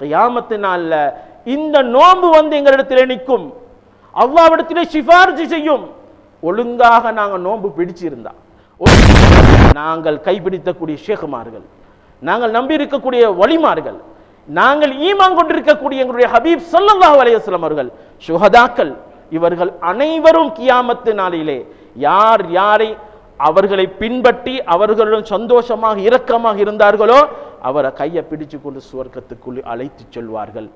கியாமத்து நாள்ல இந்த நோன்பு வந்து எங்களிடத்திலே நிற்கும். அவ்வாவிடத்திலே சிபாரிசு செய்யும். ஒழுங்காக நாங்கள் நோன்பு பிடிச்சிருந்தா. நாங்கள் கைப்பிடித்தக்கூடிய ஷேகுமார்கள் நாங்கள் நம்பி இருக்கக்கூடிய வழிமார்கள் நாங்கள் ஈமான் கொண்டிருக்கக்கூடிய எங்களுடைய ஹபீப் ஸல்லல்லாஹு அலையஸ்லம் அவர்கள் சுஹதாக்கள் இவர்கள் அனைவரும் கியாமத்து நாளிலே யார் யாரை அவர்களை பின்பற்றி அவர்களுடன் சந்தோஷமாக இரக்கமாக இருந்தார்களோ அவரை கையை பிடிச்சு கொண்டு சுவர்க்கத்துக்குள் அழைத்து செல்வார்கள்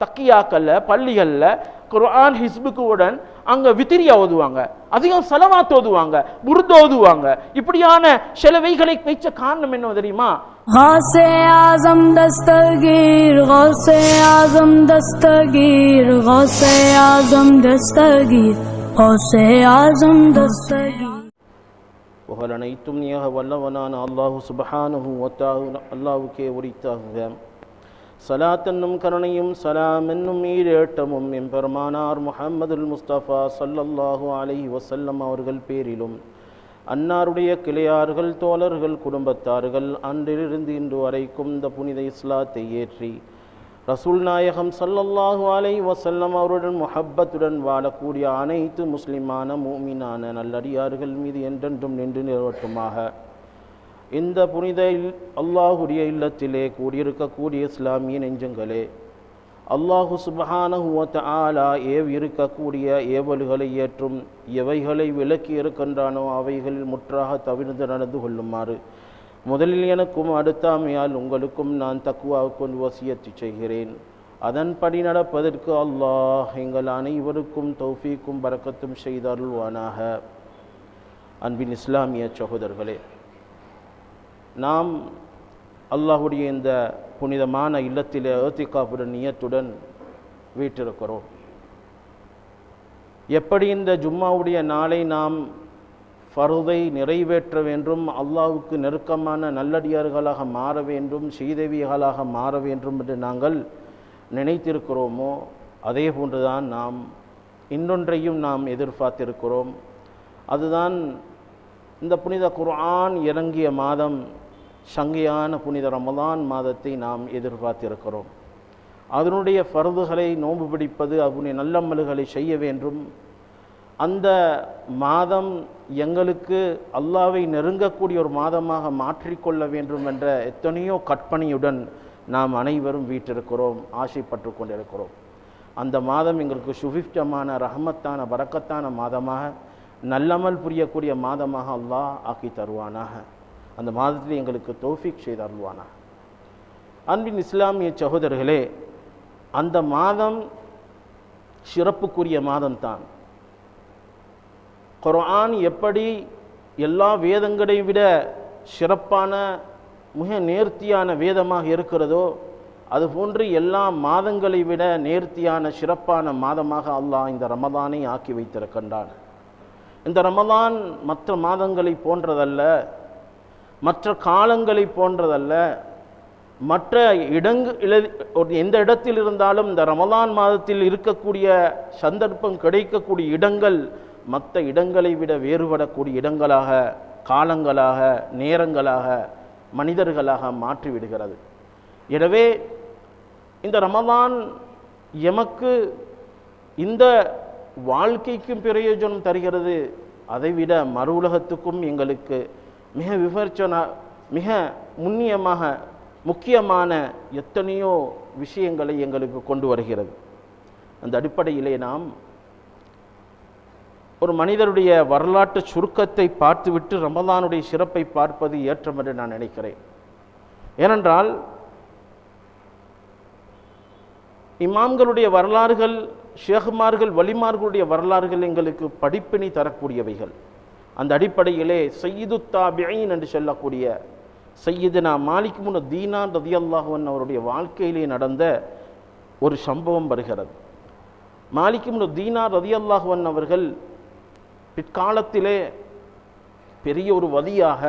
தக்கியாக்கல்ல பள்ளிகள்ல குர்ஆன் ஹிஸ்புக்குடன் அங்க வித்திரியா ஓதுவாங்க அதிகம் செலவாத் ஓதுவாங்க புருத் ஓதுவாங்க இப்படியான சிலவைகளை வைச்ச காரணம் என்ன தெரியுமா غوث اعظم دستگیر غوث اعظم دستگیر غوث اعظم دستگیر غوث اعظم دستگیر புகழ் அனைத்தும் நீக வல்லவனான அல்லாஹு சுபஹானஹு ஒத்தாகு அல்லாஹுக்கே உரித்தாகுக சலாத் என்னும் கருணையும் சலாம் என்னும் ஈரேட்டமும் எம்பெருமானார் முஹம்மதுல் முஸ்தபா சல்லல்லாஹு அலை வசல்லம் அவர்கள் பேரிலும் அன்னாருடைய கிளையார்கள் தோழர்கள் குடும்பத்தார்கள் அன்றிலிருந்து இன்று வரைக்கும் இந்த புனித இஸ்லாத்தை ஏற்றி ரசூல் நாயகம் சல்லல்லாஹு அலை வசல்லம் அவருடன் முஹப்பத்துடன் வாழக்கூடிய அனைத்து முஸ்லிமான மூமினான நல்லடியார்கள் மீது என்றென்றும் நின்று நிறுவட்டுமாக. இந்த புனித அல்லாஹுடைய இல்லத்திலே கூடியிருக்கக்கூடிய இஸ்லாமிய நெஞ்சங்களே அல்லாஹு சுபஹானஹுவத் ஆலா தஆலா ஏவ் இருக்கக்கூடிய ஏவல்களை ஏற்றும் எவைகளை விலக்கி இருக்கின்றானோ அவைகளில் முற்றாக தவிர்த்து நடந்து கொள்ளுமாறு முதலில் எனக்கும் அடுத்தாமையால் உங்களுக்கும் நான் தக்குவா கொண்டு வசியத்து செய்கிறேன். அதன்படி நடப்பதற்கு அல்லாஹ் எங்கள் அனைவருக்கும் தௌஃபீக்கும் பறக்கத்தும் செய்தருள்வானாக. அன்பின் இஸ்லாமிய சகோதரர்களே நாம் அல்லாஹுடைய இந்த புனிதமான இல்லத்தில் ஏத்திகாப்புடன் நியத்துடன் வீட்டிருக்கிறோம். எப்படி இந்த ஜும்மாவுடைய நாளை நாம் ஃபருதை நிறைவேற்ற வேண்டும் அல்லாவுக்கு நெருக்கமான நல்லடியார்களாக மாற வேண்டும் செய்தவிகளாக மாற வேண்டும் என்று நாங்கள் நினைத்திருக்கிறோமோ அதே போன்றுதான் நாம் இன்னொன்றையும் நாம் எதிர்பார்த்திருக்கிறோம். அதுதான் இந்த புனித குர்ஆன் இறங்கிய மாதம் சங்கையான புனித ரமலான் மாதத்தை நாம் எதிர்பார்த்திருக்கிறோம். அதனுடைய ஃபருதுகளை நோன்பு பிடிப்பது அவனுடைய நல்லமல்களை செய்ய வேண்டும். அந்த மாதம் எங்களுக்கு அல்லாவை நெருங்கக்கூடிய ஒரு மாதமாக மாற்றிக்கொள்ள வேண்டும் என்ற எத்தனையோ கற்பனையுடன் நாம் அனைவரும் வீட்டிருக்கிறோம் ஆசைப்பட்டு கொண்டிருக்கிறோம். அந்த மாதம் எங்களுக்கு சுபிப்டமான ரஹமத்தான பரக்கத்தான மாதமாக நல்லமல் புரியக்கூடிய மாதமாக அல்லாஹ் ஆக்கி தருவானாக. அந்த மாதத்தில் எங்களுக்கு தோஃபிக் செய்து அருள்வானாக. அன்பின் இஸ்லாமிய சகோதரர்களே அந்த மாதம் சிறப்புக்குரிய மாதம்தான். குரான் எப்படி எல்லா வேதங்களை விட சிறப்பான மிக நேர்த்தியான வேதமாக இருக்கிறதோ அதுபோன்று எல்லா மாதங்களை விட நேர்த்தியான சிறப்பான மாதமாக அல்லாஹ் இந்த ரமதானை ஆக்கி வைத்திருக்கின்றான். இந்த ரமதான் மற்ற மாதங்களை போன்றதல்ல மற்ற காலங்களை போன்றதல்ல மற்ற இடங்கு ஒரு எந்த இடத்தில் இருந்தாலும் இந்த ரமதான் மாதத்தில் இருக்கக்கூடிய சந்தர்ப்பம் கிடைக்கக்கூடிய இடங்கள் மற்ற இடங்களை விட வேறுபடக்கூடிய இடங்களாக காலங்களாக நேரங்களாக மனிதர்களாக மாற்றிவிடுகிறது. எனவே இந்த ரமதான் எமக்கு இந்த வாழ்க்கைக்கும் பிரயோஜனம் தருகிறது. அதைவிட மறு உலகத்துக்கும் எங்களுக்கு மிக விமர்சன மிக முன்னியமாக முக்கியமான எத்தனையோ விஷயங்களை எங்களுக்கு கொண்டு வருகிறது. அந்த அடிப்படையிலே நாம் ஒரு மனிதருடைய வரலாற்று சுருக்கத்தை பார்த்துவிட்டு ரமதானுடைய சிறப்பை பார்ப்பது ஏற்றம் என்று நான் நினைக்கிறேன். ஏனென்றால் இமாம்களுடைய வரலாறுகள் ஷேகுமார்கள் வலிமார்களுடைய வரலாறுகள் எங்களுக்கு படிப்பினை தரக்கூடியவைகள். அந்த அடிப்படையிலே சையீது தாபியின் என்று சொல்லக்கூடிய சையீதுனா மாலிக் முன தீனான் ரதியல்லாஹன் அவருடைய வாழ்க்கையிலே நடந்த ஒரு சம்பவம் வருகிறது. மாலிக் முன் தீனா ரதியல்லாஹுவன் அவர்கள் பிற்காலத்திலே பெரிய ஒரு வதியாக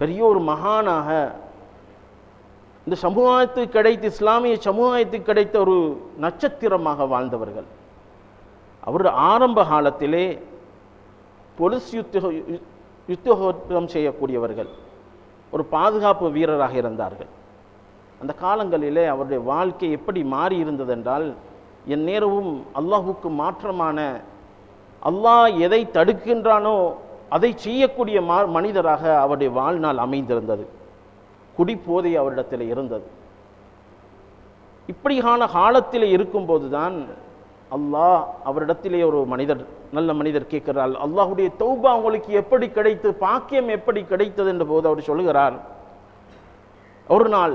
பெரிய ஒரு மகானாக இந்த சமுதாயத்துக்கு கிடைத்த இஸ்லாமிய சமுதாயத்துக்கு கிடைத்த ஒரு நட்சத்திரமாக வாழ்ந்தவர்கள். அவருடைய ஆரம்ப காலத்திலே பொலிஸ் யுத்த யுத்தம் செய்யக்கூடியவர்கள் ஒரு பாதுகாப்பு வீரராக இருந்தார்கள். அந்த காலங்களிலே அவருடைய வாழ்க்கை எப்படி மாறி இருந்ததென்றால் என் நேரமும் அல்லாஹுக்கு மாற்றமான அல்லாஹ் எதை தடுக்கின்றானோ அதை செய்யக்கூடிய மா மனிதராக அவருடைய வாழ்நாள் அமைந்திருந்தது. குடிப்போதை அவரிடத்தில் இருந்தது. இப்படியான காலத்தில் இருக்கும்போது தான் அல்லாஹ் அவரிடத்திலே ஒரு மனிதர் நல்ல மனிதர் கேட்கிறார். அல்லாஹுடைய தௌபா உங்களுக்கு எப்படி கிடைத்து பாக்கியம் எப்படி கிடைத்தது என்ற போது அவர் சொல்லுகிறார். ஒரு நாள்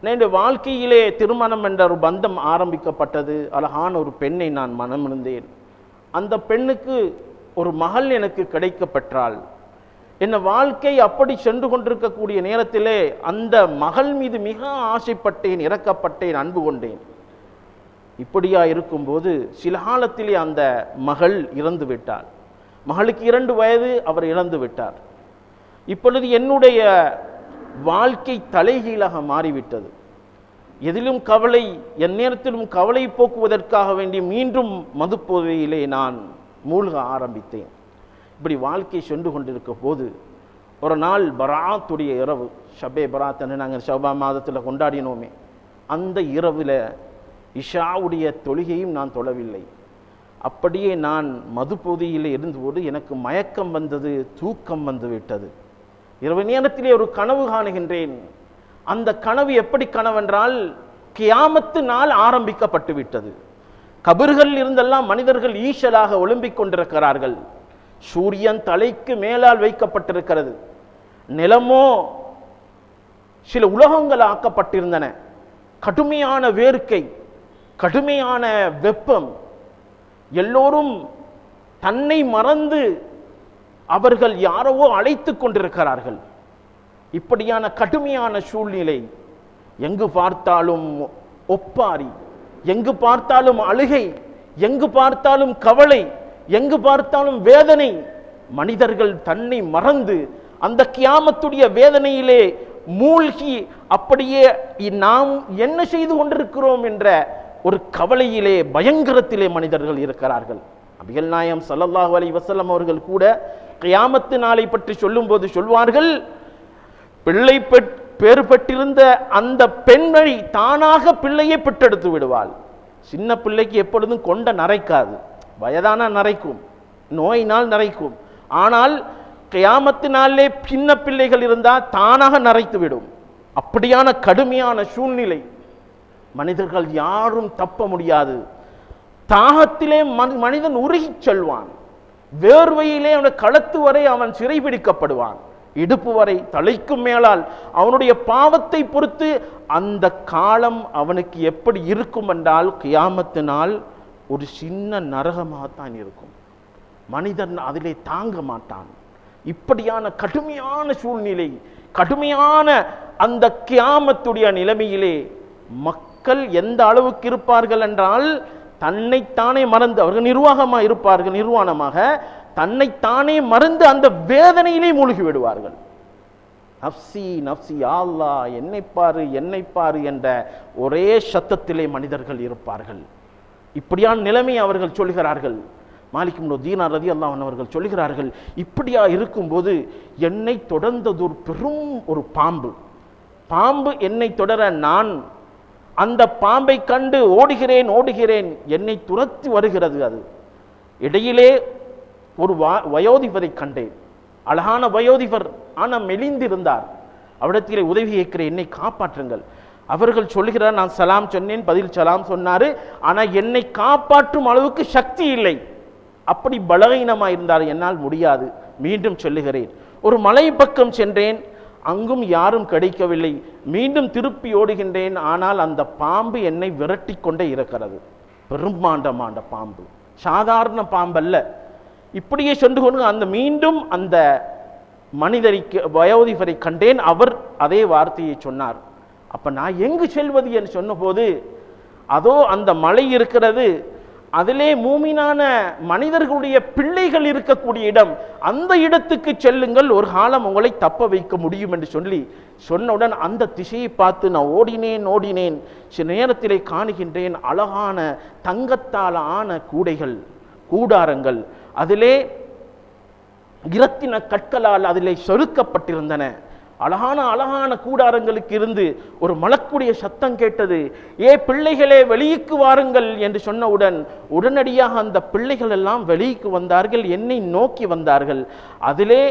என்னுடைய வாழ்க்கையிலே திருமணம் என்ற ஒரு பந்தம் ஆரம்பிக்கப்பட்டது. அழகான ஒரு பெண்ணை நான் மனமிருந்தேன். அந்த பெண்ணுக்கு ஒரு மகள் எனக்கு கிடைக்கப்பெற்றாள். என்ன வாழ்க்கை அப்படி சென்று கொண்டிருக்கக்கூடிய நேரத்திலே அந்த மகள் மீது மிக ஆசைப்பட்டேன் இறக்கப்பட்டேன் அன்பு கொண்டேன். இப்படியா இருக்கும்போது சில காலத்திலே அந்த மகள் இறந்து விட்டாள். மகளுக்கு இரண்டு வயது அவர் இறந்து விட்டார். இப்பொழுது என்னுடைய வாழ்க்கை தலைகீழாக மாறிவிட்டது. எதிலும் கவலை என் நேரத்திலும் கவலை போக்குவதற்காக வேண்டி மீண்டும் மதுப்போதையிலே நான் மூழ்க ஆரம்பித்தேன். இப்படி வாழ்க்கை சென்று கொண்டிருக்க போது ஒரு நாள் பராத்துடைய இரவு ஷபே பராத்தன்னு நாங்கள் ஷபா மாதத்தில் கொண்டாடினோமே அந்த இரவில் இஷாவுடைய தொழுகையும் நான் தொழவில்லை. அப்படியே நான் மதுப்பொதியில் இருந்தபோது எனக்கு மயக்கம் வந்தது தூக்கம் வந்துவிட்டது இரவு நேரத்திலே ஒரு கனவு காணுகின்றேன். அந்த கனவு எப்படி கனவென்றால் கியாமத்து நாள் ஆரம்பிக்கப்பட்டு விட்டது கபிர்கள் இருந்தெல்லாம் மனிதர்கள் ஈஷலாக ஒழும்பிக் கொண்டிருக்கிறார்கள். சூரியன் தலைக்கு மேலால் வைக்கப்பட்டிருக்கிறது. நிலமோ சில உலகங்கள் ஆக்கப்பட்டிருந்தன. கடுமையான வேர்க்கை கடுமையான வெப்பம் எல்லோரும் தன்னை மறந்து அவர்கள் யாரவோ அழைத்து கொண்டிருக்கிறார்கள். இப்படியான கடுமையான சூழ்நிலை எங்கு பார்த்தாலும் ஒப்பாரி எங்கு பார்த்தாலும் அழுகை எங்கு பார்த்தாலும் கவலை எங்கு பார்த்தாலும் வேதனை. மனிதர்கள் தன்னை மறந்து அந்த கியாமத்துடைய வேதனையிலே மூழ்கி அப்படியே நாம் என்ன செய்து கொண்டிருக்கிறோம் என்ற ஒரு கவலையிலே பயங்கரத்திலே மனிதர்கள் இருக்கிறார்கள். அபிகள் நாயம் சல்லல்லாஹு அலி வசல்லம் அவர்கள் கூட கியாமத்து நாளை பற்றி சொல்லும்போது சொல்வார்கள் பிள்ளை பெற் பேறு பெற்றிருந்த அந்த பெண்மணி தானாக பிள்ளையை பெற்றெடுத்து விடுவாள். சின்ன பிள்ளைக்கு எப்பொழுதும் கொண்ட நரைக்காது. வயதான நரைக்கும். நோயினால் நரைக்கும். ஆனால் கியாமத்து நாளிலே சின்ன பிள்ளைகள் இருந்தால் தானாக நரைத்து விடும். அப்படியான கடுமையான சூழ்நிலை. மனிதர்கள் யாரும் தப்ப முடியாது. தாகத்திலே மனி- மனிதன் உருகிச் செல்வான். வேர்வையிலே அவன் களத்து வரை அவன் சிறைபிடிக்கப்படுவான் இடுப்பு வரை தலைக்கும் மேலால் அவனுடைய பாவத்தை பொறுத்து அந்த காலம் அவனுக்கு எப்படி இருக்கும் என்றால் கியாமத்தினால் ஒரு சின்ன நரகமாகத்தான் இருக்கும். மனிதன் அதிலே தாங்க மாட்டான். இப்படியான கடுமையான சூழ்நிலை கடுமையான அந்த கியாமத்துடைய நிலைமையிலே மக்கள் எந்த அளவுக்கு இருப்பார்கள் என்றால் தன்னைத்தானே மறந்து அவர்கள் நிர்வாகமாக இருப்பார்கள் நிர்வாணமாக தன்னைத்தானே மறந்து அந்த வேதனையிலே மூழ்கி விடுவார்கள். நப்சி நப்சி ஆல்லா என்னை பாரு என்னை பாரு என்ற ஒரே சத்தத்திலே மனிதர்கள் இருப்பார்கள். இப்படியான நிலைமை அவர்கள் சொல்கிறார்கள். மாலிக்கும் இப்னு தீனார் ரதி அல்லாஹ் அவர்கள் சொல்கிறார்கள் இப்படியா இருக்கும்போது என்னை தொடர்ந்தது ஒரு பெரும் ஒரு பாம்பு. பாம்பு என்னை தொடர நான் அந்த பாம்பை கண்டு ஓடுகிறேன் ஓடுகிறேன் என்னை துரத்தி வருகிறது அது. இடையிலே ஒரு வா- வயோதிபரை கண்டேன். அழகான வயோதிபர் ஆனால் மெலிந்திருந்தார். அவிடத்திலே உதவி கேட்கிற என்னை காப்பாற்றுங்கள். அவர்கள் சொல்லுகிறார் நான் சலாம் சொன்னேன் பதில் சலாம் சொன்னார் ஆனால் என்னை காப்பாற்றும் அளவுக்கு சக்தி இல்லை. அப்படி பலகீனமாக இருந்தார் என்னால் முடியாது மீண்டும் சொல்லுகிறேன். ஒரு மலை பக்கம் சென்றேன் அங்கும் யாரும் கிடைக்கவில்லை. மீண்டும் திருப்பி ஓடுகின்றேன். ஆனால் அந்த பாம்பு என்னை விரட்டி கொண்டே இருக்கிறது. பெரும்பாண்டமாண்ட பாம்பு. சாதாரண பாம்பல்ல. இப்படியே சென்று கொண்டு அந்த மீண்டும் அந்த மனிதரைக்கு வயோதிபரை கண்டேன். அவர் அதே வார்த்தையை சொன்னார். அப்போ நான் எங்கு செல்வது? என்று சொன்னபோது அதோ அந்த மலை இருக்கிறது. அதிலே மூமினான மனிதர்களுடைய பிள்ளைகள் இருக்கக்கூடிய இடம் அந்த இடத்துக்கு செல்லுங்கள் ஒரு காலம் உங்களை தப்ப வைக்க முடியும் என்று சொல்லி சொன்னவுடன் அந்த திசையை பார்த்து நான் ஓடினேன் ஓடினேன் சில நேரத்திலே காணுகின்றேன் அழகான தங்கத்தால் ஆன கூடைகள் கூடாரங்கள் அதிலே இரத்தின கற்களால் அதிலே சொருக்கப்பட்டிருந்தன. அழகான அழகான கூடாரங்களுக்கு இருந்து ஒரு மலக்குடைய சத்தம் கேட்டது ஏ பிள்ளைகளே வெளியுக்கு வாருங்கள் என்று சொன்னவுடன் உடனடியாக அந்த பிள்ளைகள் எல்லாம் வெளியுக்கு வந்தார்கள் என்னை நோக்கி வந்தார்கள். அதிலே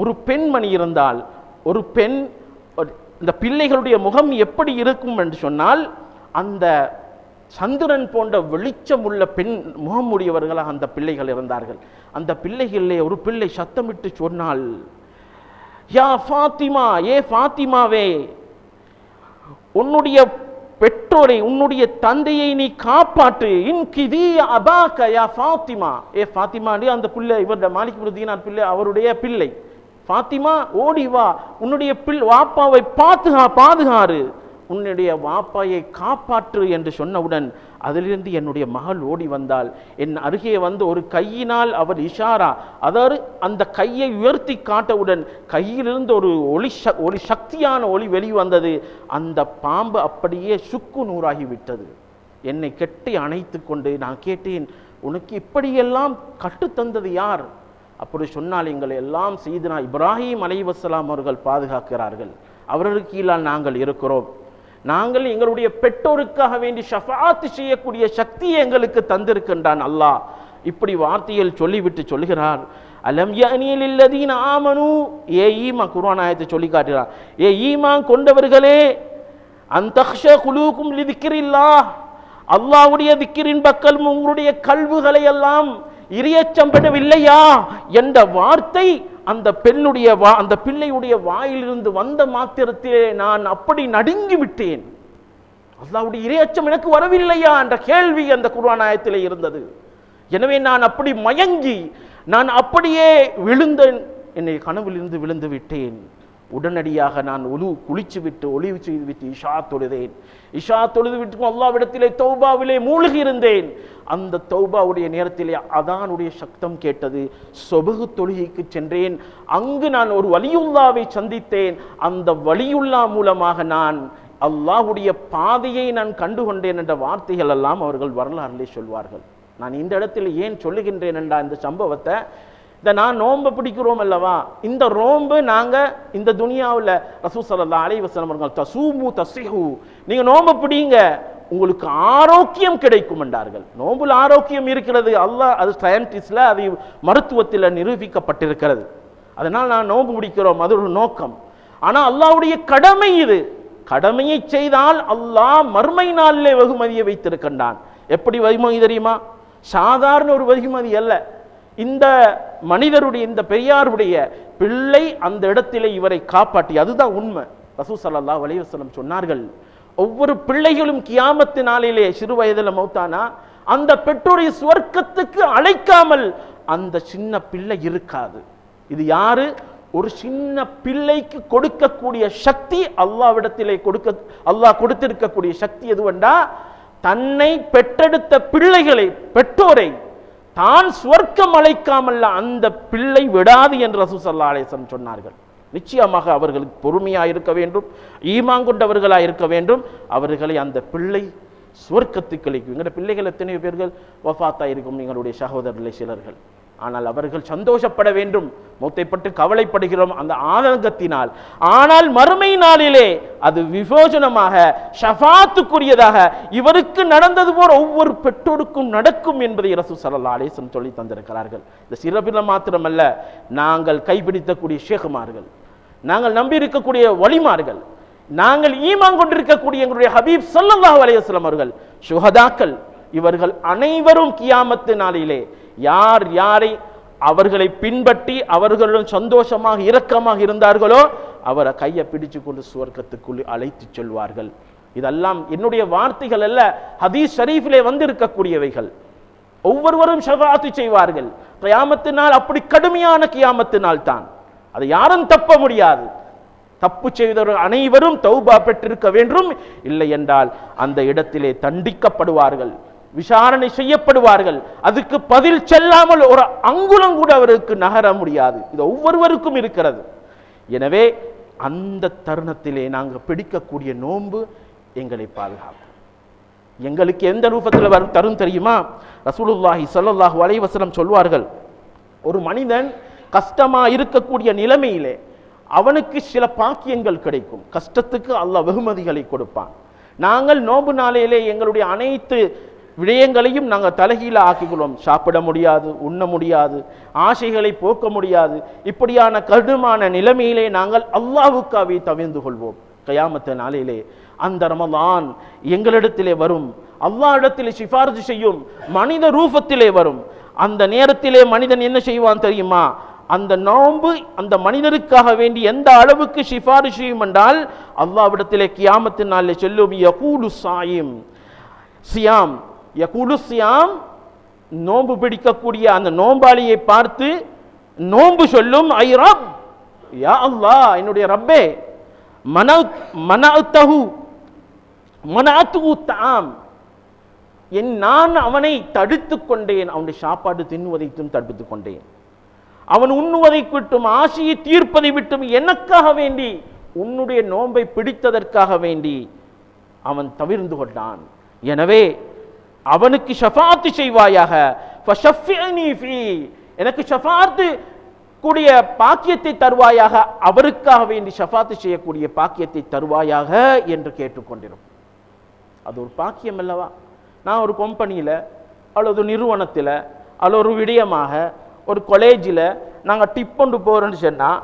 ஒரு பெண்மணி இருந்தால் ஒரு பெண் இந்த பிள்ளைகளுடைய முகம் எப்படி இருக்கும் என்று சொன்னால் அந்த சந்திரன் போன்ற வெளிச்சம் உள்ள பெண் முகமுடையவர்களாக அந்த பிள்ளைகள் இருந்தார்கள். அந்த பிள்ளைகளிலே ஒரு பிள்ளை சத்தமிட்டு சொன்னால் யா ஃபாத்திமா ஏ ஃபாத்திமாவே உன்னுடைய பெற்றோரை உன்னுடைய தந்தையை நீ காப்பாற்று. இன்கிதி அபாக்க யா ஃபாத்திமா. ஏ ஃபாத்திமா அந்த பிள்ளை இவருடைய மாலிக் தீனார் பிள்ளை அவருடைய பிள்ளை. ஃபாத்திமா ஓடி வா. உன்னுடைய பிள் வாப்பாவை பாதுகா பாதுகாறு. உன்னுடைய வாப்பாயை காப்பாற்று என்று சொன்னவுடன் அதிலிருந்து என்னுடைய மகள் ஓடி வந்தாள். என் அருகே வந்து ஒரு கையினால் அவர் இஷாரா. அதாவது அந்த கையை உயர்த்தி காட்டவுடன் கையிலிருந்து ஒரு ஒளி ச ஒளி சக்தியான ஒளி வெளிவந்தது அந்த பாம்பு அப்படியே சுக்கு நூறாகிவிட்டது என்னை கெட்டி அணைத்து கொண்டு நான் கேட்டேன் உனக்கு இப்படியெல்லாம் கற்றுத்தந்தது யார்? அப்படி சொன்னால் எங்களை எல்லாம் செய்து நான் இப்ராஹிம் அலைவசலாம் அவர்கள் பாதுகாக்கிறார்கள். அவர்களுக்கு கீழால் நாங்கள் இருக்கிறோம். நாங்கள் எங்களுடைய பெற்றோருக்காக வேண்டி ஷஃபாத்து செய்யக்கூடிய சக்தியை எங்களுக்கு தந்திருக்கின்றான் அல்லாஹ். இப்படி வார்த்தையில் சொல்லிவிட்டு சொல்கிறார் அலம் யஅனில் இல்லதீன் ஆமனு? ஏ ஈமா குர்ஆன் ஆயத்தை சொல்லி காட்டுகிறார். ஏ ஈமா கொண்டவர்களே அந்தக்ஷ குழுக்கும் லிதிக்கிரில்லாஹ். அல்லாவுடைய திக்கிரின் பக்கல் உங்களுடைய கல்வுகளை எல்லாம் இரியச்சம் பெறவில்லையா? என்ற வார்த்தை அந்த பெண்ணுடைய வா அந்த பிள்ளையுடைய வாயிலிருந்து வந்த மாத்திரத்திலே நான் அப்படி நடுங்கி விட்டேன் அல்லாவுடைய இரையச்சம் எனக்கு வரவில்லையா என்ற கேள்வி அந்த குர்ஆன் இருந்தது. எனவே நான் அப்படி மயங்கி நான் அப்படியே விழுந்தேன். என்னை கனவிலிருந்து விழுந்து விட்டேன். உடனடியாக நான் ஒலு குளிச்சு விட்டு ஒளிவு செய்து விட்டு இஷா தொழுதேன். இஷா தொழுது விட்டு அல்லாவிடத்திலே தௌபாவிலே மூழ்கி இருந்தேன். அந்த தௌபாவுடைய நேரத்திலே அதானுடைய சக்தம் கேட்டது. சொபகு தொழுகைக்கு சென்றேன். அங்கு நான் ஒரு வலியுல்லாவை சந்தித்தேன். அந்த வலியுல்லா மூலமாக நான் அல்லாஹ்வுடைய பாதையை நான் கண்டுகொண்டேன் என்ற வார்த்தைகள் எல்லாம் அவர்கள் வரலாறுலே சொல்வார்கள். நான் இந்த இடத்தில் ஏன் சொல்லுகின்றேன் என்றா இந்த சம்பவத்தை இந்த நான் நோன்பை பிடிக்கிறோம் அல்லவா? இந்த ரோம்பு நாங்கள் இந்த துனியாவில் ரசூ சல்லா அலைவசனம் அவர்கள் தசூமு தசிஹு நீங்கள் நோம்பை பிடிங்க உங்களுக்கு ஆரோக்கியம் கிடைக்கும் என்றார்கள். நோம்பில் ஆரோக்கியம் இருக்கிறது. அல்லாஹ் அது சயின்டிஸ்டில் அது மருத்துவத்தில் நிரூபிக்கப்பட்டிருக்கிறது. அதனால் நான் நோன்பு பிடிக்கிறோம். அது ஒரு நோக்கம். ஆனால் அல்லாவுடைய கடமை இது. கடமையை செய்தால் அல்லாஹ் மர்மை நாளிலே வெகுமதியை வைத்திருக்கின்றான். எப்படி வெகுமதி தெரியுமா? சாதாரண ஒரு வெகுமதி அல்ல. இந்த மனிதருடைய இந்த பெரியாருடைய பிள்ளை அந்த இடத்திலே இவரை காப்பாற்றி அதுதான் உண்மை. ரசூ ஸல்லல்லாஹு அலைஹி சொன்னார்கள் ஒவ்வொரு பிள்ளைகளும் கியாமத்து நாளிலே சிறு வயதில் மௌத்தானா? அந்த பெற்றோரை சுவர்க்கத்துக்கு அழைக்காமல் அந்த சின்ன பிள்ளை இருக்காது. இது யாரு? ஒரு சின்ன பிள்ளைக்கு கொடுக்கக்கூடிய சக்தி அல்லாவிடத்திலே கொடுக்க அல்லாஹ் கொடுத்திருக்கக்கூடிய சக்தி எதுவெண்டா? தன்னை பெற்றெடுத்த பிள்ளைகளை பெற்றோரை தான் சுவர்க்கம் அழைக்காமல்ல அந்த பிள்ளை விடாது என்று ரசூ சல்லா அலேசன் சொன்னார்கள். நிச்சயமாக அவர்களுக்கு பொறுமையாக இருக்க வேண்டும் ஈமாங்கொண்டவர்களாக இருக்க வேண்டும். அவர்களை அந்த பிள்ளை சுவர்க்கத்துக்கு அளிக்கும் எங்களோட பிள்ளைகள் எத்தனை பேர்கள் வஃபாத்தா இருக்கும் எங்களுடைய சகோதரர்களை சிலர்கள். ஆனால் அவர்கள் சந்தோஷப்பட வேண்டும். மூத்தைப்பட்டு பற்றி கவலைப்படுகிறோம் அந்த ஆதங்கத்தினால். ஆனால் மறுமை நாளிலே அது விமோசனமாக ஷஃபாத்துக்குரியதாக இவருக்கு நடந்தது போல் ஒவ்வொரு பெற்றோருக்கும் நடக்கும் என்பதை இரசு சல்லா அலேசன் சொல்லி தந்திருக்கிறார்கள். இந்த சிறப்பில் மாத்திரமல்ல நாங்கள் கைப்பிடித்தக்கூடிய ஷேகுமார்கள் நாங்கள் நம்பி இருக்கக்கூடிய வழிமார்கள் நாங்கள் ஈமான் கொண்டிருக்கக்கூடிய எங்களுடைய ஹபீப் ஸல்லல்லாஹு அலைஹி அவர்கள் சுஹதாக்கள் இவர்கள் அனைவரும் கியாமத்து நாளிலே யார் யாரை அவர்களை பின்பற்றி அவர்களுடன் சந்தோஷமாக இரக்கமாக இருந்தார்களோ அவரை கையை பிடிச்சு கொண்டு சுவர்க்கத்துக்குள் அழைத்து செல்வார்கள். இதெல்லாம் என்னுடைய வார்த்தைகள் அல்ல ஹதீஸ் ஷரீஃபிலே வந்திருக்கக்கூடியவைகள். ஒவ்வொருவரும் ஷபாத்து செய்வார்கள். கியாமத்தினால் அப்படி கடுமையான கியாமத்தினால் தான். அதை யாரும் தப்ப முடியாது. தப்பு செய்தவர்கள் அனைவரும் தௌபா பெற்றிருக்க வேண்டும். இல்லை என்றால் அந்த இடத்திலே தண்டிக்கப்படுவார்கள். விசாரணை செய்யப்படுவார்கள். அதுக்கு பதில் செல்லாமல் ஒரு அங்குலம் கூட அவருக்கு நகர முடியாது. இது ஒவ்வொருவருக்கும் இருக்கிறது. எனவே அந்த தருணத்திலே நாங்கள் பிடிக்கக்கூடிய நோன்பு எங்களை பாதுகாக்கும். எங்களுக்கு எந்த ரூபத்தில் வரும் தரும் தெரியுமா? ரசூலுல்லாஹி ஸல்லல்லாஹு வலைவசனம் சொல்வார்கள் ஒரு மனிதன் கஷ்டமா இருக்கக்கூடிய நிலைமையிலே அவனுக்கு சில பாக்கியங்கள் கிடைக்கும். கஷ்டத்துக்கு அல்லாஹ் வெகுமதிகளை கொடுப்பான். நாங்கள் நோன்பு நாளையிலே எங்களுடைய அனைத்து விடயங்களையும் நாங்கள் தலைகீழ ஆக்கிக்கொள்வோம். சாப்பிட முடியாது உண்ண முடியாது ஆசைகளை போக்க முடியாது. இப்படியான கடுமான நிலைமையிலே நாங்கள் அல்லாவுக்காவே தவிர்ந்து கொள்வோம். கயாமத்த நாளிலே. அந்த ரமலான் எங்களிடத்திலே வரும். அல்லா இடத்திலே சிபாரிசு செய்யும். மனித ரூபத்திலே வரும். அந்த நேரத்திலே மனிதன் என்ன செய்வான் தெரியுமா? அந்த நோன்பு அந்த மனிதருக்காக வேண்டி எந்த அளவுக்கு சிபாரிசு செய்யும் என்றால் அல்லாவிடத்திலே கியாமத்து நாளில் சொல்லும். யகூலு சாயிம். சியாம். யகுலுசியாம் நோன்பு பிடிக்கக்கூடிய அந்த நோம்பாளியை பார்த்து நோன்பு சொல்லும் ஐ ரப் யா அல்லா என்னுடைய ரப்பே மன மனத்தஹு மனத்து தாம் என் நான் அவனை தடுத்துக் கொண்டேன் அவனுடைய சாப்பாடு தின்னுவதைத்தும் தடுத்துக் கொண்டேன். அவன் உண்ணுவதை விட்டும் ஆசையை தீர்ப்பதை விட்டும் எனக்காக வேண்டி உன்னுடைய நோன்பை பிடித்ததற்காக வேண்டி அவன் தவிர்ந்து கொண்டான். எனவே அவனுக்கு ஷஃபாத்து செய்வாயாக. எனக்கு ஷஃபாத்து கூடிய பாக்கியத்தை தருவாயாக. அவருக்காக வேண்டி ஷஃபாத்து செய்யக்கூடிய பாக்கியத்தை தருவாயாக என்று கேட்டுக்கொண்டிரும் அது ஒரு பாக்கியம் அல்லவா? நான் ஒரு கம்பெனியில் அல்லது நிறுவனத்தில் அல்லது ஒரு விடயமாக ஒரு காலேஜில் நாங்கள் டிப் கொண்டு போகிறோன்னு சொன்னால்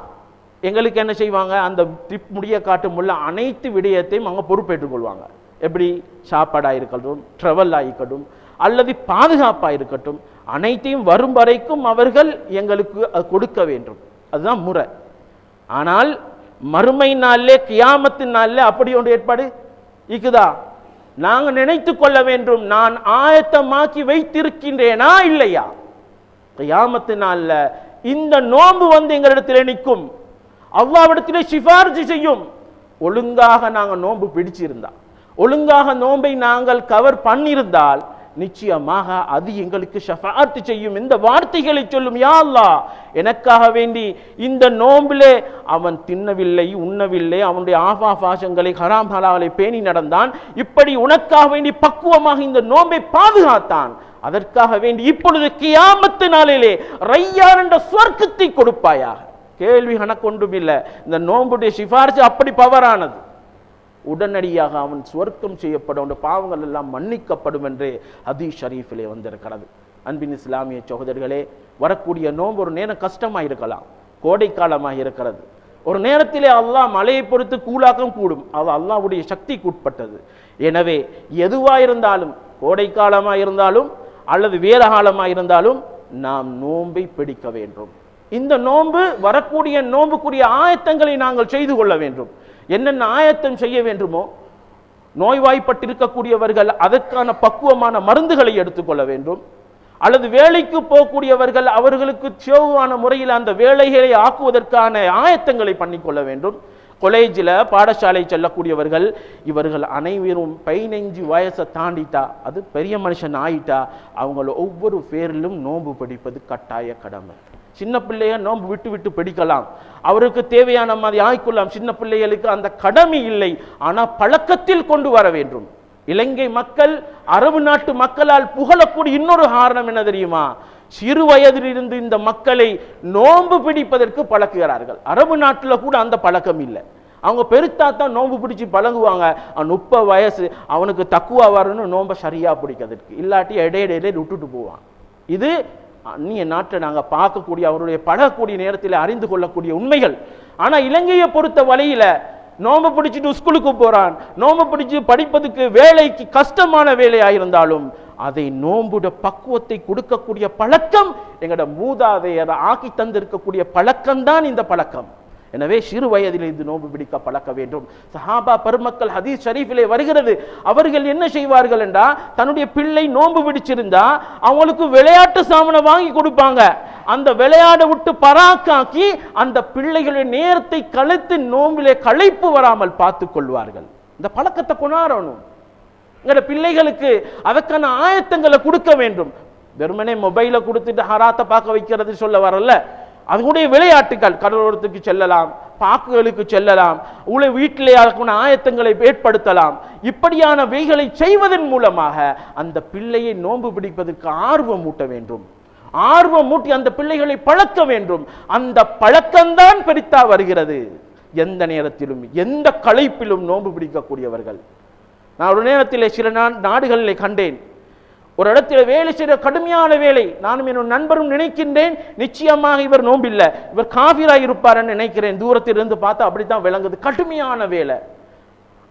எங்களுக்கு என்ன செய்வாங்க? அந்த டிப் முடிய காட்டும் உள்ள அனைத்து விடயத்தையும் அவங்க பொறுப்பேற்றுக் கொள்வாங்க எப்படி சாப்பாடாக இருக்கட்டும் ட்ரெவலாக இருக்கட்டும் அல்லது பாதுகாப்பாக இருக்கட்டும் அனைத்தையும் வரும் வரைக்கும் அவர்கள் எங்களுக்கு அது கொடுக்க வேண்டும். அதுதான் முறை. ஆனால் மறுமை நாளிலே கியாமத்து நாளில் அப்படி ஒன்று ஏற்பாடு? இருக்குதா? நாங்கள் நினைத்து கொள்ள வேண்டும் நான் ஆயத்தமாக்கி வைத்திருக்கின்றேனா இல்லையா? கியாமத்து நாள்ல இந்த நோன்பு வந்து எங்களிடத்தில் நிற்கும். அவ்வாவிடத்திலே சிபாரிசு செய்யும். ஒழுங்காக நாங்கள் நோன்பு பிடிச்சிருந்தா. ஒழுங்காக நோன்பை நாங்கள் கவர் பண்ணியிருந்தால் நிச்சயமாக அது எங்களுக்கு ஷஃபாத்து செய்யும். இந்த வார்த்தைகளை சொல்லும் யா அல்லாஹ் எனக்காக வேண்டி இந்த நோம்பிலே அவன் தின்னவில்லை உண்ணவில்லை அவனுடைய ஆஃபா பாசங்களை ஹராம் ஹலாலை பேணி நடந்தான். இப்படி உனக்காக வேண்டி பக்குவமாக இந்த நோன்பை பாதுகாத்தான். அதற்காக வேண்டி இப்பொழுது கியாமத்து நாளிலே ரையான் என்ற சொர்க்கத்தை கொடுப்பாயாக. கேள்வி கணக்கொன்றும் இல்லை. இந்த நோம்புடைய சிபாரிசு அப்படி பவரானது. உடனடியாக அவன் சுவர்க்கம் செய்யப்படும் பாவங்கள் எல்லாம் மன்னிக்கப்படும் என்று ஹதீஸ் ஷரீஃபிலே வந்திருக்கிறது. அன்பின் இஸ்லாமிய சகோதரர்களே வரக்கூடிய நோன்பு ஒரு நேரம் கஷ்டமாக இருக்கலாம் கோடை காலமாக இருக்கிறது. ஒரு நேரத்திலே அல்லாஹ் மழையை பொறுத்து கூலாக்கம் கூடும். அது அல்லாஹ்வுடைய சக்திக்கு உட்பட்டது. எனவே எதுவாக இருந்தாலும் கோடை காலமாக இருந்தாலும் அல்லது வேற காலமாக இருந்தாலும் நாம் நோன்பை பிடிக்க வேண்டும். இந்த நோன்பு வரக்கூடிய நோன்புக்குரிய ஆயத்தங்களை நாங்கள் செய்து கொள்ள வேண்டும். என்னென்ன ஆயத்தம் செய்ய வேண்டுமோ நோய்வாய்ப்பட்டிருக்கக்கூடியவர்கள் அதற்கான பக்குவமான மருந்துகளை எடுத்துக்கொள்ள வேண்டும். அல்லது வேலைக்கு போகக்கூடியவர்கள் அவர்களுக்கு சேவான முறையில் அந்த வேலைகளை ஆக்குவதற்கான ஆயத்தங்களை பண்ணிக்கொள்ள வேண்டும். காலேஜில் பாடசாலை செல்லக்கூடியவர்கள் இவர்கள் அனைவரும் பதினைஞ்சு வயசை தாண்டிட்டா அது பெரிய மனுஷன் ஆயிட்டா அவங்கள ஒவ்வொரு பேரிலும் நோன்பு பிடிப்பது கட்டாய கடமை. சின்ன பிள்ளைய நோன்பு விட்டு விட்டு பிடிக்கலாம். அவருக்கு தேவையான மாதிரி ஆய்க்கொள்ளலாம் சின்ன பிள்ளைகளுக்கு அந்த கடமை இல்லை. ஆனால் பழக்கத்தில் கொண்டு வர வேண்டும். இலங்கை மக்கள் அரபு நாட்டு மக்களால் புகழக்கூடிய இன்னொரு காரணம் என்ன தெரியுமா? சிறு வயதிலிருந்து இந்த மக்களை நோன்பு பிடிப்பதற்கு பழக்குகிறார்கள். அரபு நாட்டில் கூட அந்த பழக்கம் இல்லை. அவங்க பெருத்தா தான் நோன்பு பிடிச்சி பழகுவாங்க. அவன் முப்பது வயசு அவனுக்கு தக்குவா வரணும் நோன்பை சரியா பிடிக்கிறதுக்கு. இல்லாட்டி இடையிடையிலே விட்டுட்டு போவான். இது அந்நிய நாட்டை நாங்கள் பார்க்கக்கூடிய அவருடைய பழகக்கூடிய நேரத்தில் அறிந்து கொள்ளக்கூடிய உண்மைகள். ஆனால் இலங்கையை பொறுத்த வழியில நோம்பு பிடிச்சிட்டு ஸ்கூலுக்கு போறான். நோம்பு பிடிச்சு படிப்பதுக்கு வேலைக்கு கஷ்டமான வேலையாக இருந்தாலும் அதை நோம்புட பக்குவத்தை கொடுக்கக்கூடிய பழக்கம் எங்களோட மூதாதையர் ஆக்கி தந்திருக்கக்கூடிய பழக்கம்தான் இந்த பழக்கம். எனவே சிறு வயதில் இது நோன்பு பிடிக்க பழக்க வேண்டும். சஹாபா பெருமக்கள் ஹதீஸ் ஷரீஃபிலே வருகிறது. அவர்கள் என்ன செய்வார்கள் என்றா தன்னுடைய பிள்ளை நோன்பு பிடிச்சிருந்தா அவங்களுக்கு விளையாட்டு சாமனை வாங்கி கொடுப்பாங்க. அந்த விளையாட விட்டு பராக்காக்கி அந்த பிள்ளைகளுடைய நேரத்தை கழித்து நோம்பிலே களைப்பு வராமல் பார்த்து கொள்வார்கள். இந்த பழக்கத்தை கொண்டாடணும். எங்களோட பிள்ளைகளுக்கு அதற்கான ஆயத்தங்களை கொடுக்க வேண்டும். வெறுமனே மொபைலை கொடுத்துட்டு ஹராத்தை பார்க்க வைக்கிறது சொல்ல வரல. அதனுடைய விளையாட்டுகள் கடலோரத்துக்கு செல்லலாம் பாக்குகளுக்கு செல்லலாம் உங்களை வீட்டிலே அதற்கான ஆயத்தங்களை ஏற்படுத்தலாம். இப்படியான வைகளை செய்வதன் மூலமாக அந்த பிள்ளையை நோன்பு பிடிப்பதற்கு ஆர்வம் ஊட்ட வேண்டும். ஆர்வம் மூட்டி அந்த பிள்ளைகளை பழக்க வேண்டும். அந்த பழக்கம்தான் பெரித்தா வருகிறது. எந்த நேரத்திலும் எந்த களைப்பிலும் நோன்பு பிடிக்கக்கூடியவர்கள். நான் ஒரு நேரத்தில் சில நா- நாடுகளிலே கண்டேன். ஒரு இடத்துல வேலை செய்கிற கடுமையான வேலை. நானும் என்னோட நண்பரும் நினைக்கின்றேன் நிச்சயமாக இவர் நோம்பில்லை இவர் காபிராக இருப்பார்ன்னு நினைக்கிறேன். தூரத்திலிருந்து பார்த்தா அப்படித்தான் விளங்குது. கடுமையான வேலை.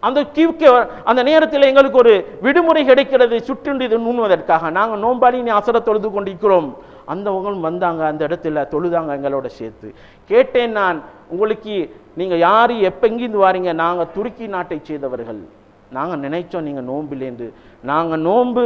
அந்த கியூக்கு அந்த நேரத்தில் எங்களுக்கு ஒரு விடுமுறை கிடைக்கிறது சுற்றுண்டு இது நுண்ணுவதற்காக. நாங்கள் நோம்பாளி நீ அசர தொழுது கொண்டிருக்கிறோம். அந்தவங்களும் வந்தாங்க அந்த இடத்துல தொழுதாங்க எங்களோட சேர்த்து. கேட்டேன் நான் உங்களுக்கு நீங்கள் யார்? எப்போ எங்கிருந்து வாரீங்க? நாங்கள் துருக்கி நாட்டை செய்தவர்கள் நாங்கள் நினைச்சோம் நீங்கள் நோம்பிலேருந்து நாங்கள் நோன்பு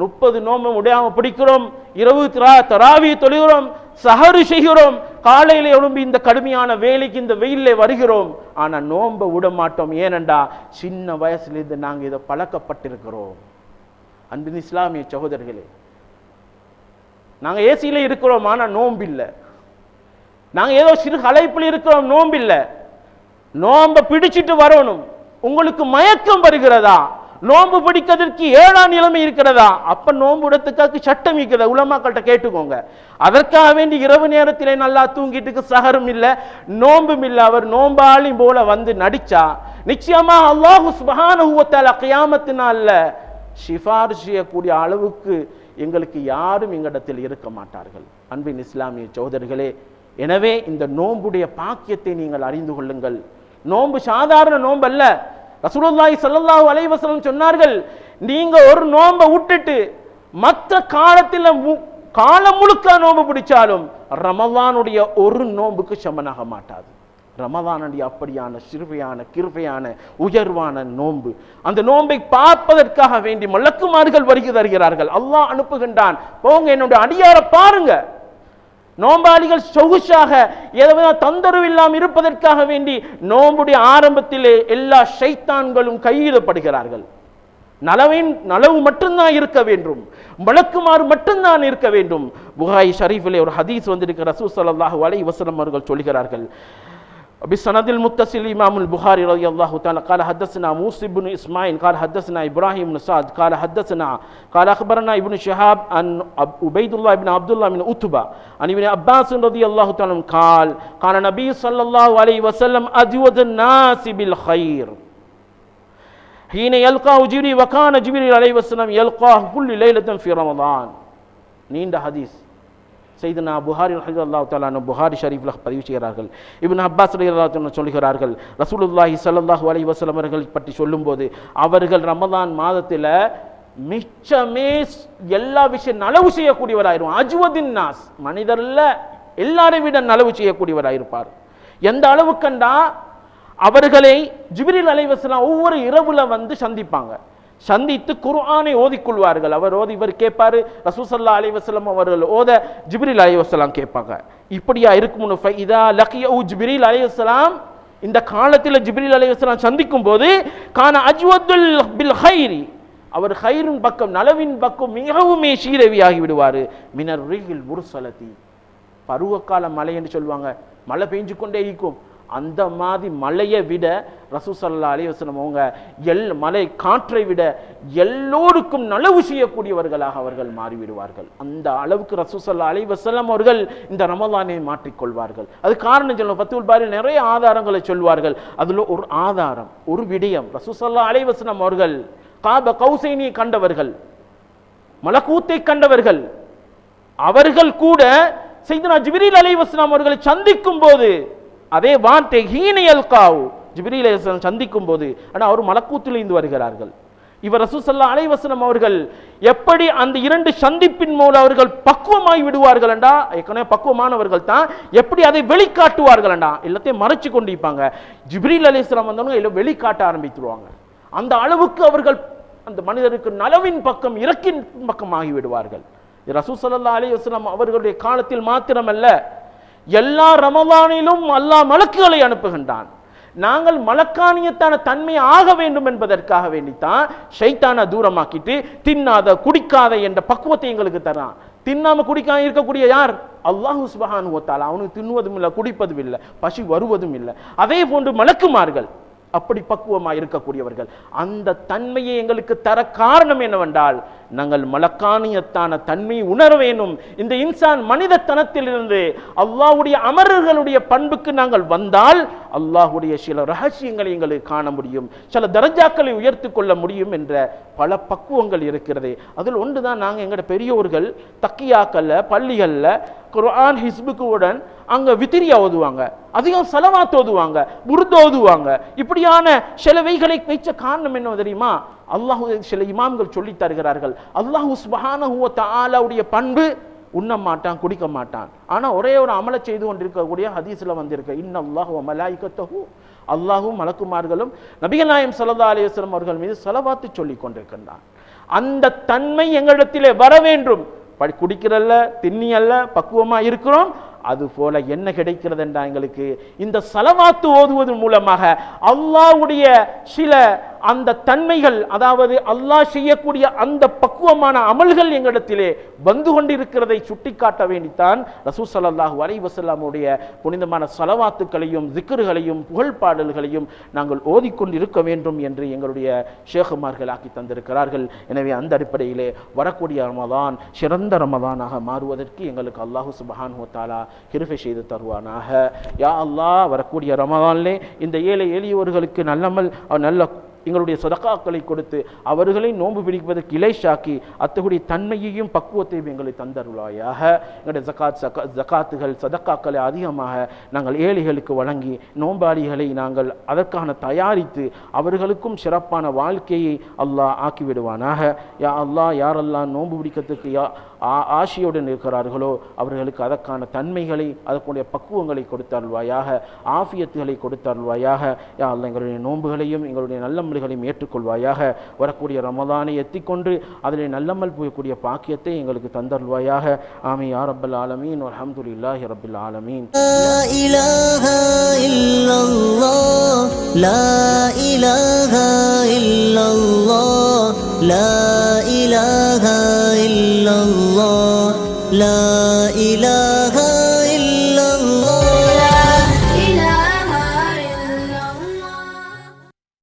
முப்பது நோம்பு முடியாமல் பிடிக்கிறோம் இரவு திரா தராவி தொழுகிறோம் சஹரு செய்கிறோம் காலையில் எழும்பி இந்த கடுமையான வேலைக்கு இந்த வெயில்ல வருகிறோம். ஆனால் நோன்பை விட மாட்டோம். ஏனண்டா? சின்ன வயசுலேருந்து நாங்க இதை பழக்கப்பட்டிருக்கிறோம். அன்பின் இஸ்லாமிய சகோதரர்களே நாங்க ஏசியில் இருக்கிறோம் ஆனால் நோம்பில்லை. இல்லை நாங்க ஏதோ சிறு அழைப்பில் இருக்கிறோம் நோம்பில்லை. இல்லை நோன்பை பிடிச்சிட்டு வரணும். உங்களுக்கு மயக்கம் வருகிறதா? நோன்பு பிடிக்கிறதுக்கு ஏழாம் நிலைமை இருக்கிறதா? அப்ப நோன்பு விடத்துக்காக சட்டம் இருக்கிறத? உலமாக்கள்கிட்ட கேட்டுக்கோங்க. அதற்காக வேண்டி இரவு நேரத்திலே நல்லா தூங்கிட்டு சகரும் இல்லை நோன்பும் இல்லை. அவர் நோம்பாளி போல வந்து நடிச்சா நிச்சயமா அல்லாஹு சுபஹானஹு வ தஆலா சிபாரிசு செய்யக்கூடிய அளவுக்கு எங்களுக்கு யாரும் எங்களிடத்தில் இருக்க மாட்டார்கள். அன்பின் இஸ்லாமிய சோதர்களே எனவே இந்த நோன்புடைய பாக்கியத்தை நீங்கள் அறிந்து கொள்ளுங்கள். நோன்பு சாதாரண நோன்பு அல்ல ரசூலுல்லாஹி ஸல்லல்லாஹு அலைஹி வஸல்லம் சொன்னார்கள் நீங்க ஒரு நோன்பை விட்டுட்டு மற்ற காலத்தில் மு- காலம் முழுக்க நோன்பு பிடிச்சாலும் ரமலானுடைய ஒரு நோன்புக்கு சமனாக மாட்டாது. ரமதானுடைய அப்படியான சிறுவையான கிருபையான உயர்வான நோன்பு அந்த நோன்பை பார்ப்பதற்காக வேண்டி மலக்குமார்கள் வருகை தருகிறார்கள். அல்லாஹ் அனுப்புகின்றான். போங்க என்னுடைய அடியாரை பாருங்க. நோம்பாளிகள் சொகுசாக எதவித தொந்தரவு இல்லாமல் இருப்பதற்காக வேண்டி நோம்புடைய ஆரம்பத்திலே எல்லா ஷைத்தான்களும் கையிடப்படுகிறார்கள். நலவின் நலவு மட்டும்தான் இருக்க வேண்டும். வழக்குமாறு மட்டும்தான் இருக்க வேண்டும். புகாய் ஷரீஃபிலே ஒரு ஹதீஸ் வந்திருக்கிற ரசூ ஸல்லல்லாஹு அலைஹி வஸல்லம் அவர்கள் சொல்கிறார்கள். بسند المتصل إمام البخاري رضي الله تعالى قال حدثنا موسى بن إسماعيل قال حدثنا إبراهيم بن سعد قال حدثنا قال أخبرنا ابن شهاب أن عبيد الله بن عبد الله من أتبة عن ابن عباس رضي الله تعالى قال قال النبي صلى الله عليه وسلم أجود الناس بالخير. حين يلقاه جبريل وكان جبريل عليه وسلم يلقاه كل ليلة في رمضان. نين ده حديث செய்தனா புகாரி ஹஜர் அல்லா தாலான புகாரி ஷரீஃபில் பதிவு செய்கிறார்கள். இவன் அப்பாஸ் ரலியல்லாஹு சொல்கிறார்கள் ரசூலுல்லாஹி ஸல்லல்லாஹு அலி வசலம் அவர்களை பற்றி சொல்லும்போது அவர்கள் ரமதான் மாதத்தில் மிச்சமே எல்லா விஷயம் நலவு செய்யக்கூடியவராயிரும் அஜுவதின் நாஸ் மனிதரில் எல்லாரை விட நலவு செய்யக்கூடியவராயிருப்பார். எந்த அளவுக்கண்டா? அவர்களை ஜிபிரில் அலைவசலாம் ஒவ்வொரு இரவில் வந்து சந்திப்பாங்க. சந்தித்து குர்ஆனை ஓதிக்கொள்வார்கள். அவர் ஓதி இவர் கேட்பாரு ரசூசல்லா அலைவசலம் அவர்கள் ஓத ஜிப்ரில் அலைவசலாம் கேட்பாங்க. இப்படியா இருக்கும் இதா லக்கிய ஜிப்ரீல் அலைவசலாம் இந்த காலத்தில் ஜிப்ரீல் அலைவசலாம் சந்திக்கும் போது கான அஜ்வதுல் பில் ஹைரி அவர் ஹைரின் பக்கம் நலவின் பக்கம் மிகவுமே சீரவியாகி விடுவார். மினர் ரீகில் முர்சலதி. பருவக்கால மழை என்று சொல்லுவாங்க. மழை பெஞ்சு கொண்டே இருக்கும். அந்த மாதிரி மலையை விட ரசூசல்லா அலிவசனம் அவங்க எல் மலை காற்றை விட எல்லோருக்கும் நலவு செய்யக்கூடியவர்களாக அவர்கள் மாறிவிடுவார்கள். அந்த அளவுக்கு ரசூசல்லா அலிவசலம் அவர்கள் இந்த ரமலானை மாற்றிக்கொள்வார்கள். அது காரணம் சொல்லணும் பத்துல் பாரி நிறைய ஆதாரங்களை சொல்வார்கள். அதில் ஒரு ஆதாரம் ஒரு விடயம். ரசூசல்லா அலிவசனம் அவர்கள் காப கௌசைனியை கண்டவர்கள் மலக்கூத்தை கண்டவர்கள் அவர்கள் கூட செய்தனா ஜிபிரில் அலைவாஸ்லாம் அவர்களை சந்திக்கும் போது அதே வார்த்தை ஹீனையல் காவு ஜிப்ரீல் சந்திக்கும் போது ஆனால் அவர் மலக்கூத்திலிருந்து வருகிறார்கள். இவர் ரசூசல்லா அலைவசனம் அவர்கள் எப்படி அந்த இரண்டு சந்திப்பின் மூலம் அவர்கள் பக்குவமாய் விடுவார்கள் என்றா ஏற்கனவே பக்குவமானவர்கள் தான். எப்படி அதை வெளிக்காட்டுவார்கள் என்றா எல்லாத்தையும் மறைச்சு கொண்டிருப்பாங்க. ஜிப்ரீல் அலிஸ்லாம் வந்தவங்க எல்லாம் வெளிக்காட்ட ஆரம்பித்துருவாங்க. அந்த அளவுக்கு அவர்கள் அந்த மனிதருக்கு நலவின் பக்கம் இறக்கின் பக்கம் ஆகிவிடுவார்கள் ரசூசல்லா அலி வஸ்லாம் அவர்களுடைய காலத்தில் மாத்திரமல்ல. எல்லா ரமவானிலும் அல்லா மலக்குகளை அனுப்புகின்றான். நாங்கள் மலக்கானியத்தான தன்மை ஆக வேண்டும் என்பதற்காக வேண்டித்தான் ஷைத்தானை தூரமாக்கிட்டு தின்னாத குடிக்காத என்ற பக்குவத்தை எங்களுக்கு தரான். தின்னாம குடிக்காம இருக்கக்கூடிய யார்? அல்லாஹு சுபஹான் வத்தாலா. அவனுக்கு தின்னுவதும் இல்லை குடிப்பதும் இல்லை பசி வருவதும் இல்லை. அதே போன்று மலக்குமார்கள் அப்படி பக்குவமாக இருக்கக்கூடியவர்கள். அந்த தன்மையை எங்களுக்கு தர காரணம் என்னவென்றால் நாங்கள் மலக்கானியத்தான தன்மையை உணர வேணும் இந்த இன்சான் மனிதத்தனத்திலிருந்து அல்லாஹுடைய அமரர்களுடைய பண்புக்கு நாங்கள் வந்தால் அல்லாஹுடைய சில ரகசியங்களை எங்களுக்கு காண முடியும். சில தரஜாக்களை உயர்த்து கொள்ள முடியும் என்ற பல பக்குவங்கள் இருக்கிறது. அதில் ஒன்று தான் நாங்கள் எங்களோட பெரியோர்கள் தக்கியாக்கல்ல பள்ளிகளில் குர்ஆன் ஹிஸ்புக்குடன் அங்கே வித்திரியா ஓதுவாங்க. அதிகம் செலவாத் ஓதுவாங்க புருத் ஓதுவாங்க. இப்படியான சிலவைகளை வைச்ச காரணம் என்ன தெரியுமா? அல்லாஹு சில இமாம்கள் சொல்லி தருகிறார்கள். அல்லாஹ் சுபஹானஹுவ தாலாவுடைய பண்பு உண்ண மாட்டான் குடிக்க மாட்டான். ஆனால் ஒரே ஒரு அமலை செய்து கொண்டிருக்கக்கூடிய ஹதீஸ்ல வந்திருக்கு. இன்னும் அல்லாஹு மல்லாயி அல்லாஹும் மலக்குமார்களும் நபிகள் நாயம் ஸல்லல்லாஹு அவர்கள் மீது செலவாத்து சொல்லி கொண்டிருக்கின்றான். அந்த தன்மை எங்களிடத்திலே வர வேண்டும். படி குடிக்கிறல்ல திண்ணி அல்ல பக்குவமா இருக்கிறோம். அது போல என்ன கிடைக்கிறது என்றா எங்களுக்கு? இந்த செலவாத்து ஓதுவதன் மூலமாக அல்லாஹ்வுடைய சில அந்த தன்மைகள் அதாவது அல்லாஹ் செய்யக்கூடிய அந்த பக்குவமான அமல்கள் எங்களிடத்திலே வந்து கொண்டிருக்கிறதை சுட்டிக்காட்ட வேண்டித்தான் ரசூ சல்லாஹூ அலை வசல்லாமுடைய புனிதமான சலவாத்துக்களையும் திக்ருகளையும் புகழ்பாடல்களையும் நாங்கள் ஓதிக்கொண்டு இருக்க வேண்டும் என்று எங்களுடைய ஷேகுமார்கள் ஆக்கி தந்திருக்கிறார்கள். எனவே அந்த அடிப்படையிலே வரக்கூடிய ரமதான் சிறந்த ரமதானாக மாறுவதற்கு எங்களுக்கு அல்லாஹு சுபஹான் ஹோத்தாலா கிருபை செய்து தருவானாக. யா அல்லாஹ் வரக்கூடிய ரமதான்லே இந்த ஏழை எளியவர்களுக்கு நல்லமல் நல்ல எங்களுடைய சதக்காக்களை கொடுத்து அவர்களை நோன்பு பிடிப்பதற்கு இலைஷாக்கி அத்தகைய தன்மையையும் பக்குவத்தையும் எங்களை தந்தருளாயாக. எங்களுடைய ஜக்காத் சக்கா ஜக்காத்துகள் சதக்காக்களை அதிகமாக நாங்கள் ஏழைகளுக்கு வழங்கி நோம்பாளிகளை நாங்கள் அதற்கான தயாரித்து அவர்களுக்கும் சிறப்பான வாழ்க்கையை அல்லாஹ் ஆக்கிவிடுவானாக. யா அல்லாஹ் யாரெல்லாம் நோன்பு பிடிக்கிறதுக்கு யா ஆசியுடன் இருக்கிறார்களோ அவர்களுக்கு அதற்கான தன்மைகளை அதற்குடைய பக்குவங்களை கொடுத்தருள்வாயாக ஆஃபியத்துகளை கொடுத்தருள்வாயாக யா அல்லாஹ் எங்களுடைய நோன்புகளையும் எங்களுடைய நல்லமல்களையும் ஏற்றுக்கொள்வாயாக வரக்கூடிய ரமதானை எத்திக்கொண்டு அதில் நல்லமல் போயக்கூடிய பாக்கியத்தை எங்களுக்கு தந்தருள்வாயாக ஆமி யா ரப்பல் ஆலமீன் அல்ஹம்துலில்லாஹி ரப்பில் ஆலமீன் لا إله إلا الله لا إله إلا الله لا إله إلا الله لا إله